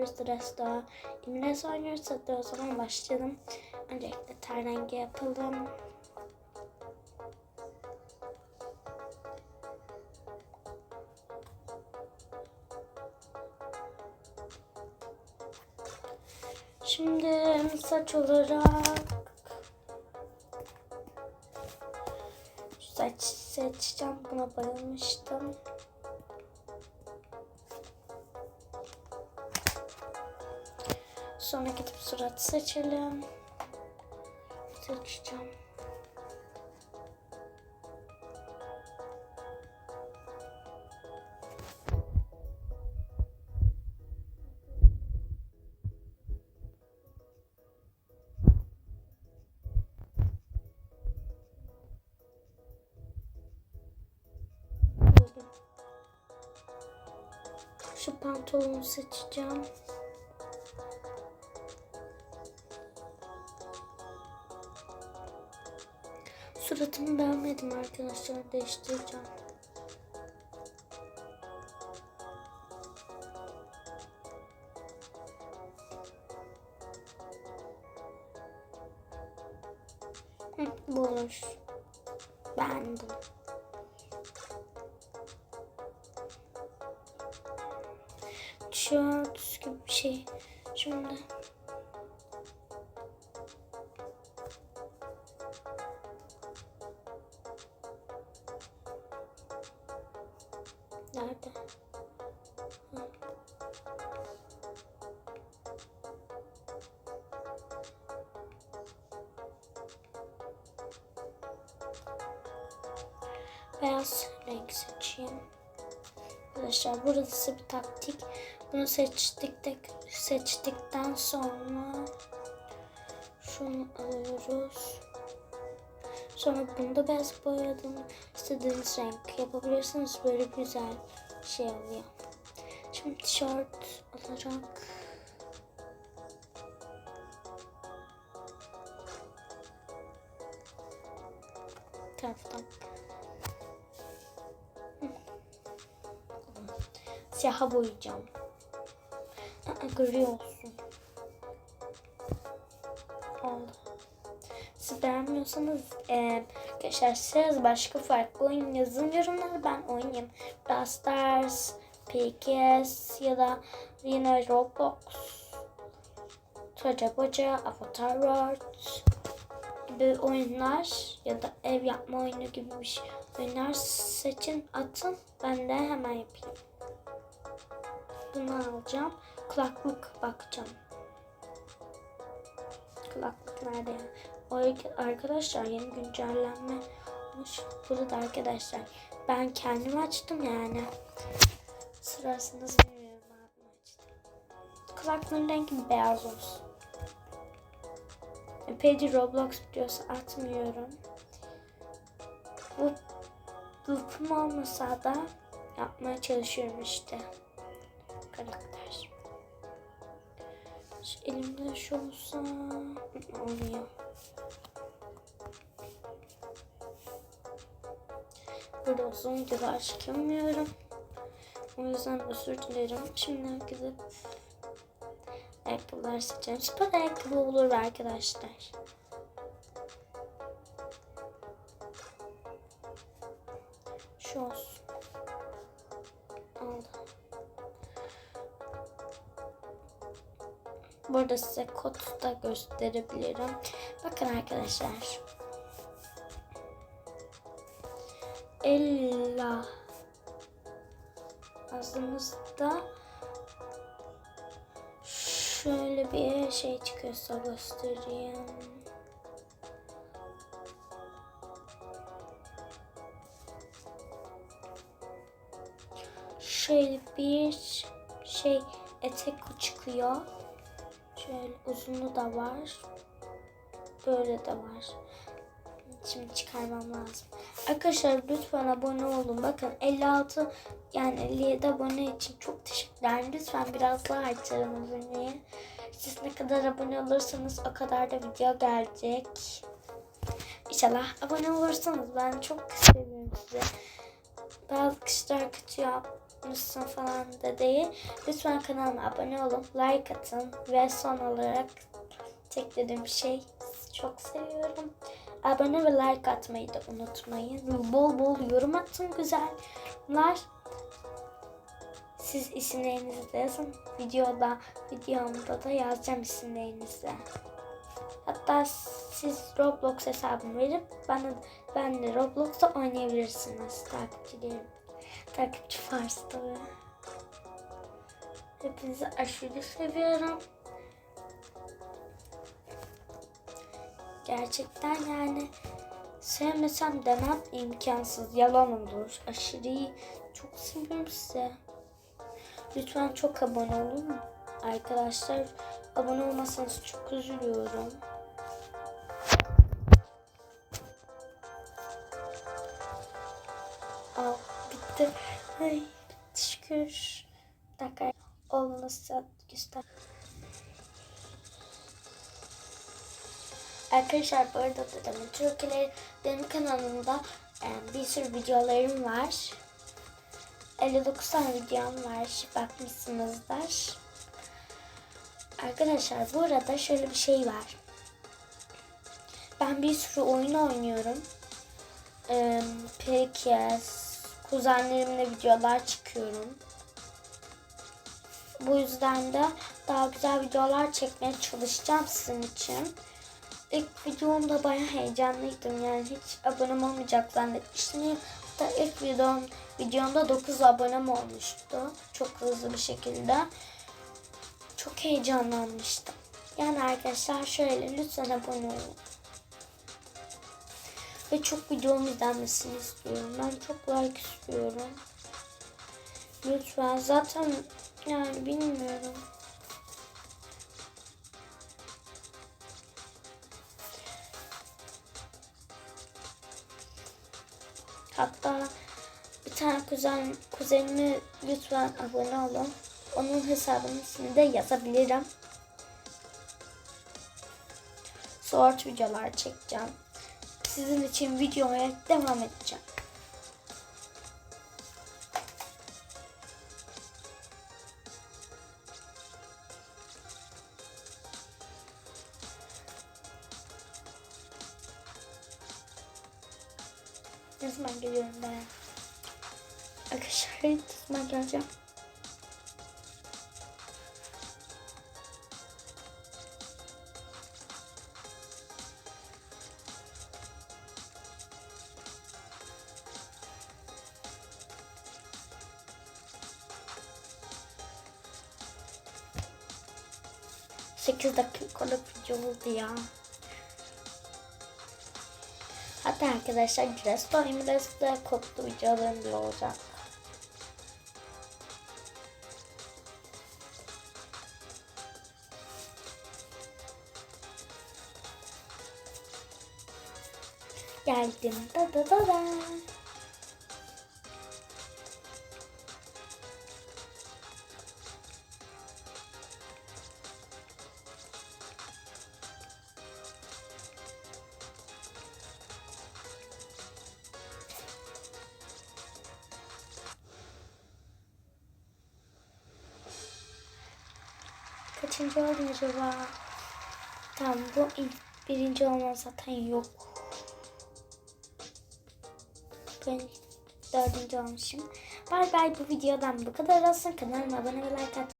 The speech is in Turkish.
Sırasında İmres oynuyoruz. Hadi o zaman başlayalım. Öncelikle ten rengi yapalım. Şimdi saç olarak saç seçeceğim. Buna bayılmıştım. Sonra gidip surat seçelim. Seçeceğim. Şu pantolonu seçeceğim. Suratımı beğenmedim arkadaşlar. Değiştireceğim. Olur. Beğendim. Tişört gibi bir şey. Şimdi Nerede? Hı. Beyaz renk seçeyim. Arkadaşlar burası bir taktik. Bunu seçtik seçtikten sonra şunu alıyoruz. Sonra bunu da beyaz boyadım. İstediğiniz renk yapabilirsiniz. Böyle güzel şey oluyor. Şimdi tişört olarak taraftan siyaha boyayacağım. Aa, gri olsun. Oldu. Siz beğenmiyorsanız e, arkadaşlar başka farklı oyun yazın yorumlara ben oynayayım. Brawl Stars, PKS ya da yine Roblox, Toca Boca, Avatar World gibi oyunlar ya da ev yapma oyunu gibi bir şey oyunlar seçin atın ben de hemen yapayım. Bunu alacağım. Kulaklık bakacağım. Kulaklık nerede ya? Arkadaşlar yeni güncellenme. Burada arkadaşlar ben kendim açtım yani. Sırasını bilmiyorum abim açtı. Kulaklığın rengi beyaz olsun. Epeyce Roblox videosu atmıyorum. Bu loop'um olmasa da yapmaya çalışıyorum işte. Karakter. Şu elimde şu olsa olmuyor. Burada uzun videolar çekemiyorum. O yüzden özür dilerim. Şimdi gidip ayakkabılar seçeceğim. Spor ayakkabı olur arkadaşlar. Şu olsun. Aldım. Burada size kodu da gösterebilirim. Bakın arkadaşlar. Ella yazdığımızda şöyle bir şey çıkıyorsa göstereyim. Şöyle bir şey etek çıkıyor. Şöyle uzunu da var. Böyle de var. Şimdi çıkarmam lazım. Arkadaşlar lütfen abone olun. Bakın 56 yani 57 abone için çok teşekkürler. Lütfen biraz daha arttırın aboneyi. Siz ne kadar abone olursanız o kadar da video gelecek. İnşallah abone olursanız ben çok seviyorum sizi. Bazı kişiler kötü yap unutsun falan da değil. Lütfen kanalıma abone olun, like atın ve son olarak tek dediğim şey çok seviyorum. Abone ve like atmayı da unutmayın. Bol bol yorum atın güzeller. Siz isimlerinizi de yazın. Videoda, videomda da yazacağım isimlerinizi. Hatta siz Roblox hesabımı verip bana ben de Roblox'ta oynayabilirsiniz takipçilerim. Takipçi Fars. Hepinizi aşırı seviyorum. Gerçekten yani sevmesem demem imkansız. Yalan olur. Aşırı iyi. Çok seviyorum size. Lütfen çok abone olun. Arkadaşlar abone olmasanız çok üzülüyorum. Aa, bitti. Ay, şükür. Bir dakika. Olmasa göster. Arkadaşlar bu arada da Demin Türkiye'leri benim kanalımda e, bir sürü videolarım var. 59 tane videom var. Bakmışsınızdır. Arkadaşlar bu arada şöyle bir şey var. Ben bir sürü oyun oynuyorum. Ee, Pekes, kuzenlerimle videolar çıkıyorum. Bu yüzden de daha güzel videolar çekmeye çalışacağım sizin için. İlk videomda bayağı heyecanlıydım yani hiç abonem olmayacak zannetmiştim. Hatta ilk videom, videomda 9 abonem olmuştu. Çok hızlı bir şekilde. Çok heyecanlanmıştım. Yani arkadaşlar şöyle lütfen abone olun. Ve çok videomu izlenmesini istiyorum. Ben çok like istiyorum. Lütfen zaten yani bilmiyorum. Hatta bir tane kuzen kuzenime lütfen abone olun. Onun hesabının ismini de yazabilirim. Short videolar çekeceğim. Sizin için videoya devam edeceğim. Ne zaman geliyorum ben? Arkadaşlar ne zaman geleceğim? Sekiz dakikalık video oldu ya. Hatta arkadaşlar Resto İmres'te koptu videolarım bile olacak. Geldim da da da da. Kaçıncı oldum acaba? Tamam bu ilk birinci olmam zaten yok. Ben dördüncü olmuşum. Bay bay bu videodan bu kadar olsun. Kanalıma abone ve like atmayı